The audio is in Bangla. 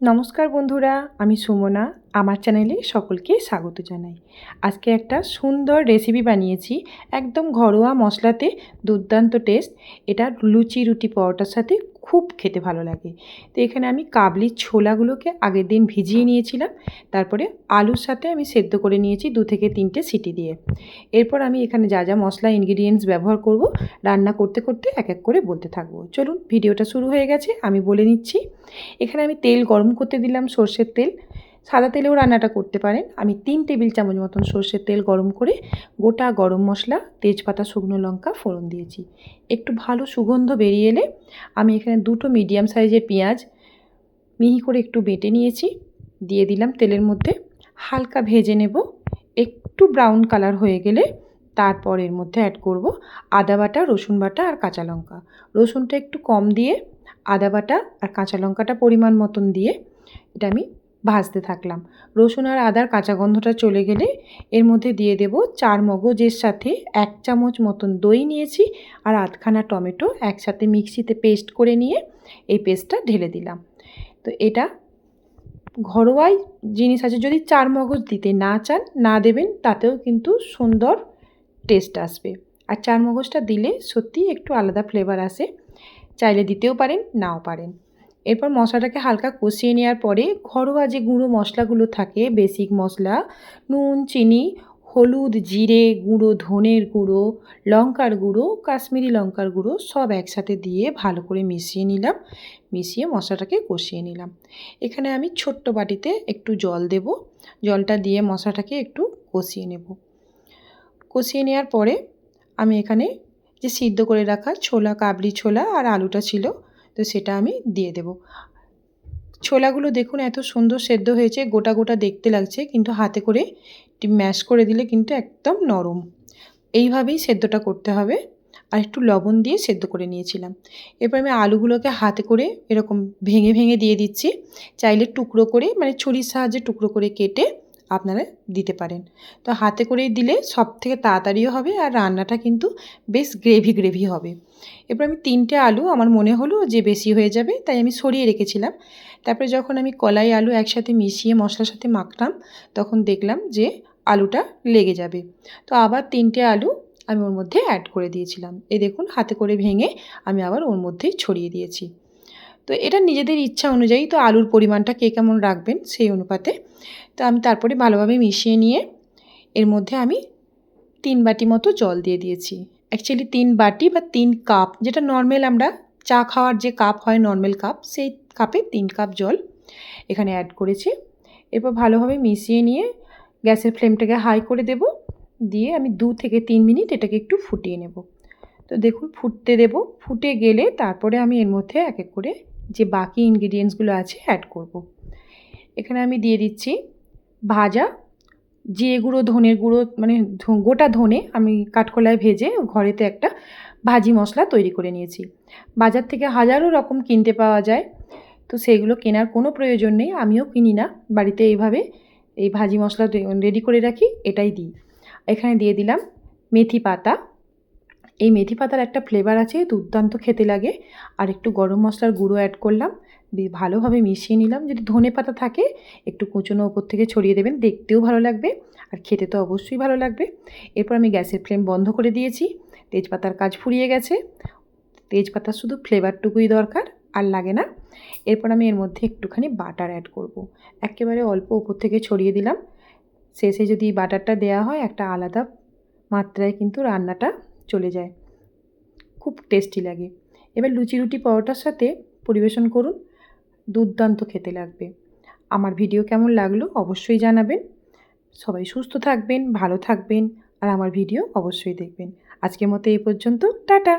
নমস্কার বন্ধুরা আমি সুমনা। আমার চ্যানেলে সকলকে স্বাগত জানাই। আজকে একটা সুন্দর রেসিপি বানিয়েছি, একদম ঘরোয়া মশলাতে দুর্দান্ত টেস্ট এটা লুচি রুটি পরোটার সাথে খুব খেতে ভালো লাগে। তো এখানে আমি কাবলির ছোলাগুলোকে আগের দিন ভিজিয়ে নিয়েছিলাম, তারপরে আলুর সাথে আমি সেদ্ধ করে নিয়েছি দু থেকে তিনটে সিটি দিয়ে। এরপর আমি এখানে যা যা মশলা ইনগ্রিডিয়েন্টস ব্যবহার করব, রান্না করতে করতে এক এক করে বলতে থাকব। চলুন, ভিডিওটা শুরু হয়ে গেছে, আমি বলে নিচ্ছি। এখানে আমি তেল গরম করতে দিলাম সর্ষের তেল। সাদা তেলেও রান্নাটা করতে পারেন। আমি তিন টেবিল চামচ মতন সর্ষের তেল গরম করে গোটা গরম মশলা, তেজপাতা, শুকনো লঙ্কা ফোড়ন দিয়েছি। একটু ভালো সুগন্ধ বেরিয়ে এলে আমি এখানে দুটো মিডিয়াম সাইজের পেঁয়াজ মিহি করে একটু বেটে নিয়েছি। দিয়ে দিলাম তেলের মধ্যে। হালকা ভেজে নেব। একটু ব্রাউন কালার হয়ে গেলে তারপর এর মধ্যে অ্যাড করব আদা বাটা, রসুন বাটা আর কাঁচা লঙ্কা। রসুনটা একটু কম দিয়ে আদা বাটা আর কাঁচা লঙ্কাটা পরিমাণ মতন দিয়ে এটা আমি ভাজতে থাকলাম। রসুন আর আদার কাঁচা গন্ধটা চলে গেলে এর মধ্যে দিয়ে দেব চার মগজের সাথে এক চামচ মতন দই নিয়েছি আর আধখানা টমেটো একসাথে মিক্সিতে পেস্ট করে নিয়ে এই পেস্টটা ঢেলে দিলাম। তো এটা ঘরোয়াই জিনিস আছে, যদি চার মগজ দিতে না চান, না দেবেন, তাতেও কিন্তু সুন্দর টেস্ট আসবে। আর চার মগজটা দিলে সত্যি একটু আলাদা ফ্লেভার আসে। চাইলে দিতেও পারেন, নাও পারেন। এরপর মশলাটাকে হালকা কষিয়ে নেওয়ার পরে ঘরোয়া যে গুঁড়ো মশলাগুলো থাকে বেসিক মশলা, নুন, চিনি, হলুদ, জিরে গুঁড়ো, ধনের গুঁড়ো, লঙ্কার গুঁড়ো, কাশ্মীরি লঙ্কার গুঁড়ো সব একসাথে দিয়ে ভালো করে মিশিয়ে নিলাম। মিশিয়ে মশলাটাকে কষিয়ে নিলাম। এখানে আমি ছোট্ট বাটিতে একটু জল দেব। জলটা দিয়ে মশলাটাকে একটু কষিয়ে নেব। কষিয়ে নেওয়ার পরে আমি এখানে যে সিদ্ধ করে রাখা ছোলা, কাবলি ছোলা আর আলুটা ছিল তো সেটা আমি দিয়ে দেব। ছোলাগুলো দেখুন এত সুন্দর সেদ্ধ হয়েছে, গোটা গোটা দেখতে লাগছে, কিন্তু হাতে করে ম্যাশ করে দিলে কিন্তু একদম নরম। এইভাবেই সেদ্ধটা করতে হবে। আর একটু লবণ দিয়ে সেদ্ধ করে নিয়েছিলাম। এরপর আমি আলুগুলোকে হাতে করে এরকম ভেঙে ভেঙে দিয়ে দিচ্ছি। চাইলে টুকরো করে মানে ছুরির সাহায্যে টুকরো করে কেটে আপনারা দিতে পারেন। তো হাতে করেই দিলে সব থেকে তাড়াতাড়িও হবে আর রান্নাটা কিন্তু বেশ গ্রেভি গ্রেভি হবে। এরপর আমি তিনটে আলু, আমার মনে হলো যে বেশি হয়ে যাবে, তাই আমি সরিয়ে রেখেছিলাম। তারপরে যখন আমি কলাই আলু একসাথে মিশিয়ে মশলার সাথে মাখলাম, তখন দেখলাম যে আলুটা লেগে যাবে। তো আবার তিনটে আলু আমি ওর মধ্যে অ্যাড করে দিয়েছিলাম। এ দেখুন, হাতে করে ভেঙে আমি আবার ওর মধ্যেই ছড়িয়ে দিয়েছি। তো এটা নিজেদের ইচ্ছা অনুযায়ী, তো আলুর পরিমাণটা কে কেমন রাখবেন সেই অনুপাতে। তো আমি তারপরে ভালোভাবে মিশিয়ে নিয়ে, এর মধ্যে আমি তিন বাটি মতো জল দিয়ে দিয়েছি। অ্যাকচুয়ালি তিন বাটি বা তিন কাপ যেটা নর্মাল আমরা চা খাওয়ার যে কাপ হয় নর্মাল কাপ সেই কাপে তিন কাপ জল এখানে অ্যাড করেছি। এরপর ভালোভাবে মিশিয়ে নিয়ে গ্যাসের ফ্লেমটাকে হাই করে দেব। দিয়ে আমি দু থেকে তিন মিনিট এটাকে একটু ফুটিয়ে নেব। তো দেখুন, ফুটতে দেব। ফুটে গেলে তারপরে আমি এর মধ্যে এক এক করে যে বাকি ইনগ্রিডিয়েন্টসগুলো আছে অ্যাড করব। এখানে আমি দিয়ে দিচ্ছি ভাজা জিরে গুঁড়ো ধনের গুঁড়ো মানে গোটা ধনে আমি কাঠকলায় ভেজে ঘরেতে একটা ভাজি মশলা তৈরি করে নিয়েছি। বাজার থেকে হাজারো রকম কিনতে পাওয়া যায়, তো সেইগুলো কেনার কোনো প্রয়োজন নেই, আমিও কিনি না। বাড়িতে এইভাবে এই ভাজি মশলা রেডি করে রাখি, এটাই দিই। এখানে দিয়ে দিলাম মেথি পাতা এই মেথি পাতার একটা ফ্লেভার আছে, দুর্দান্ত খেতে লাগে। আর একটু গরম মশলার গুঁড়ো অ্যাড করলাম ভালোভাবে মিশিয়ে নিলাম। যদি ধনে পাতা থাকে, একটু কুচনো ওপর থেকে ছড়িয়ে দেবেন, দেখতেও ভালো লাগবে আর খেতে তো অবশ্যই ভালো লাগবে। এরপর আমি গ্যাসের ফ্লেম বন্ধ করে দিয়েছি, তেজপাতার কাজ ফুরিয়ে গেছে। তেজপাতার শুধু ফ্লেভারটুকুই দরকার, আর লাগে না। এরপর আমি এর মধ্যে একটুখানি বাটার অ্যাড করব। একেবারে অল্প ওপর থেকে ছড়িয়ে দিলাম। শেষে যদি বাটারটা দেওয়া হয়, একটা আলাদা মাত্রায় কিন্তু রান্নাটা চলে যায়। খুব টেস্টি লাগে। এবার লুচি রুটি পরোটার সাথে পরিবেশন করুন। দুর্দান্ত খেতে লাগবে। আমার ভিডিও কেমন লাগল অবশ্যই জানাবেন। সবাই সুস্থ থাকবেন, ভালো থাকবেন, আর আমার ভিডিও অবশ্যই দেখবেন। আজকের মতো এই পর্যন্ত। টাটা!